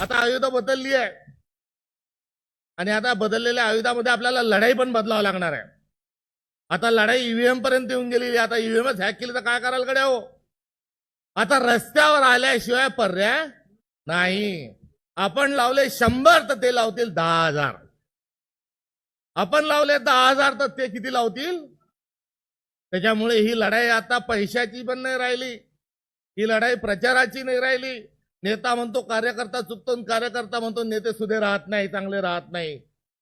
आता आयुध बदलली आहे. आणि आता बदललेल्या आयुधामध्ये आपल्याला लढाई पण बदलावं लागणार आहे. आता लढाई ईव्हीएम पर्यंत येऊन गेलेली आता ईव्हीएमच हॅक केली तर काय करायला कडे हो? आता रस्त्यावर आल्याशिवाय पर्याय नाही. आपण लावले शंभर तर ते लावतील दहा हजार. आपण लावले दहा हजार तर ते किती लावतील? त्याच्यामुळे ही लढाई आता पैशाची पण नाही राहिली. ही लढाई प्रचाराची नाही राहिली. नेता म्हणतो कार्यकर्ता चुकतो आणि कार्यकर्ता म्हणतो नेते सुधे राहत नाही चांगले राहत नाही.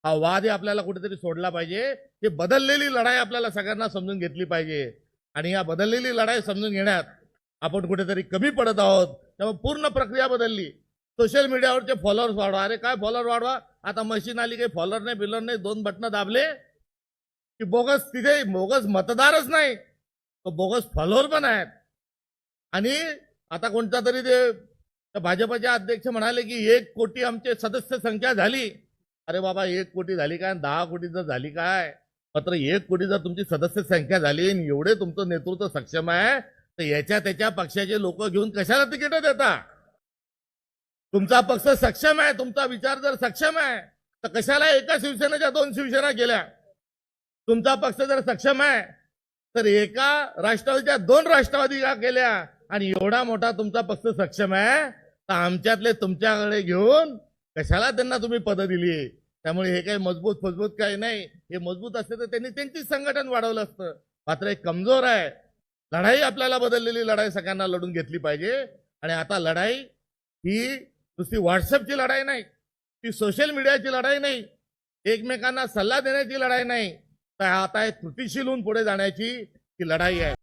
हा वादही आपल्याला कुठेतरी सोडला पाहिजे. ही बदललेली लढाई आपल्याला सगळ्यांना समजून घेतली पाहिजे. आणि या बदललेली लढाई समजून घेण्यात आपण कुठेतरी कमी पडत आहोत. त्यामुळे पूर्ण प्रक्रिया बदलली. सोशल मीडियावरचे फॉलोअर्स वाढवा. अरे काय फॉलोअर वाढवा? आता मशीन आली काही फॉलोअर नाही बिलर नाही दोन बटणं दाबले की बोगस तिथे बोगस मतदारच नाही. तो बोगस फॉलोअर पण आहेत. आणि आता कोणता तरी ते तर भाजपचे अध्यक्ष म्हणाले की एक कोटी आमचे सदस्य संख्या झाली. अरे बाबा एक कोटी झाली काय? दहा कोटी जर झाली काय? मात्र एक कोटी जर तुमची सदस्य संख्या झाली आणि एवढे तुमचं नेतृत्व सक्षम आहे तर याच्या त्याच्या पक्षाचे लोक घेऊन कशाला तिकीट देता? तुमचा पक्ष सक्षम आहे तुमचा विचार जर सक्षम आहे तर कशाला एका शिवसेनेच्या दोन शिवसेना केल्या? तुमचा पक्ष जर सक्षम आहे तर एका राष्ट्रवादीच्या दोन राष्ट्रवादी का केल्या? आणि एवढा मोठा तुमचा पक्ष सक्षम आहे तर आमच्यातले तुमच्याकडे घेऊन कशाला त्यांना तुम्ही पद दिली त्यामुळे हे काही मजबूत फजबूत काही नाही. हे मजबूत असते तर त्यांनी त्यांचीच संघटन वाढवलं असतं. मात्र एक कमजोर आहे. लढाई आपल्याला बदललेली लढाई सगळ्यांना लढून घेतली पाहिजे. आणि आता लढाई ही नुसती व्हॉट्सअपची लढाई नाही. ती सोशल मीडियाची लढाई नाही. एकमेकांना सल्ला देण्याची लढाई नाही. तर आता हे कृतीशील होऊन पुढे जाण्याची ही लढाई आहे.